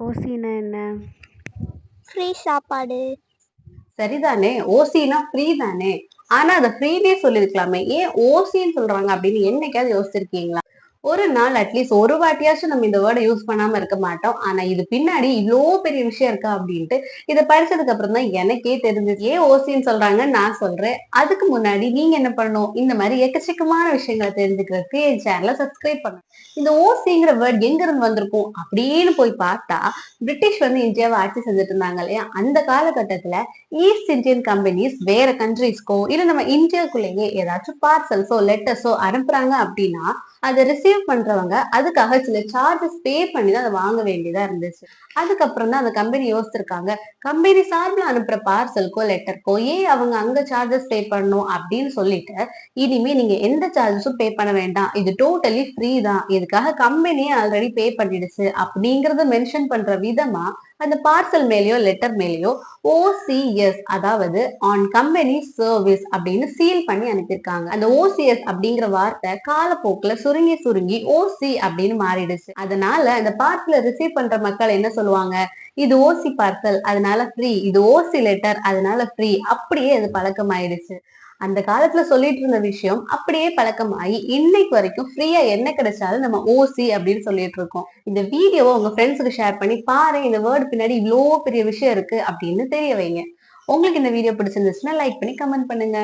ஓசினா என்ன? ஃப்ரீ சாப்பாடு. சரிதானே. ஓசினா ஃப்ரீ தானே. ஆனா அதை ஃப்ரீனே சொல்லிருக்கலாமே ஏன் ஓசின்னு சொல்றாங்க அப்படின்னு என்னைக்காவது யோசிச்சிருக்கீங்களா? ஒரு நாள் அட்லீஸ்ட் ஒரு வாட்டியாச்சும் நம்ம இந்த வேர்டை யூஸ் பண்ணாம இருக்க மாட்டோம். ஆனா இது பின்னாடி இவ்வளோ பெரிய விஷயம் இருக்கா அப்படின்ட்டு இதை படிச்சதுக்கு அப்புறம் தான் எனக்கே தெரிஞ்சது. ஏன் ஓசின்னு சொல்றாங்க நான் சொல்றேன். அதுக்கு முன்னாடி நீங்க என்ன பண்ணணும்? இந்த மாதிரி எக்கச்சக்கமான விஷயங்களை தெரிஞ்சுக்கிறதுக்கு என் சேனலை சப்ஸ்கிரைப் பண்ணணும். இந்த ஓசிங்கிற வேர்ட் எங்க இருந்து வந்திருக்கும் அப்படின்னு போய் பார்த்தா பிரிட்டிஷ் வந்து இந்தியாவை ஆட்சி செஞ்சுட்டு இருந்தாங்க இல்லையா? அந்த காலகட்டத்துல ஈஸ்ட் இந்தியன் கம்பெனிஸ் வேற கண்ட்ரீஸ்க்கோ இல்ல நம்ம இந்தியாக்குள்ளேயே ஏதாச்சும் பார்சல்ஸோ லெட்டர்ஸோ அனுப்புறாங்க அப்படின்னா அதை ரிசீவ் பண்றவங்க அதுக்காக சில சார்ஜஸ் பே பண்ணி தான் அதை வாங்க வேண்டியதா இருந்துச்சு. அதுக்கப்புறம் தான் அந்த கம்பெனி யோசிச்சிருக்காங்க. கம்பெனி சார்பில் அனுப்புற பார்சலுக்கோ லெட்டருக்கோ ஏன் அவங்க அங்க சார்ஜஸ் பே பண்ணும் அப்படின்னு சொல்லிட்டு இனிமே நீங்க எந்த சார்ஜஸும் பே பண்ண வேண்டாம். இது டோட்டலி ஃப்ரீ தான். இதுக்காக கம்பெனியே ஆல்ரெடி பே பண்ணிடுச்சு. அப்படிங்கறத மென்ஷன் பண்ற விதமா அந்த பார்சல் மேலேயோ லெட்டர் மேலேயோ ஓசிஎஸ் அதாவது ஆன் கம்பெனி சர்வீஸ் அப்படின்னு சீல் பண்ணி அனுப்பியிருக்காங்க. அந்த ஓசிஎஸ் அப்படிங்கிற வார்த்தை காலப்போக்கில் சுருங்கி சுருங்கி ஓசி அப்படின்னு மாறிடுச்சு. அதனால அந்த பார்சலை ரிசீவ் பண்ற மக்கள் என்ன சொல்லுவாங்க? இது ஓசி பார்சல் அதனால ஃப்ரீ இது ஓசி லெட்டர் அதனால ஃப்ரீ அப்படியே அது பழக்கமாயிடுச்சு. அந்த காலத்துல சொல்லிட்டு இருந்த விஷயம் அப்படியே பழக்கமாகி இன்னைக்கு வரைக்கும் ஃப்ரீயா என்ன கிடைச்சாலும் நம்ம ஓசி அப்படின்னு சொல்லிட்டு இருக்கோம். இந்த வீடியோவை உங்க ஃப்ரெண்ட்ஸுக்கு ஷேர் பண்ணி பாரு இந்த வேர்டு பின்னாடி இவ்வளோ பெரிய விஷயம் இருக்கு அப்படின்னு தெரிய வைங்க. உங்களுக்கு இந்த வீடியோ பிடிச்சிருந்துச்சுன்னா லைக் பண்ணி கமெண்ட் பண்ணுங்க.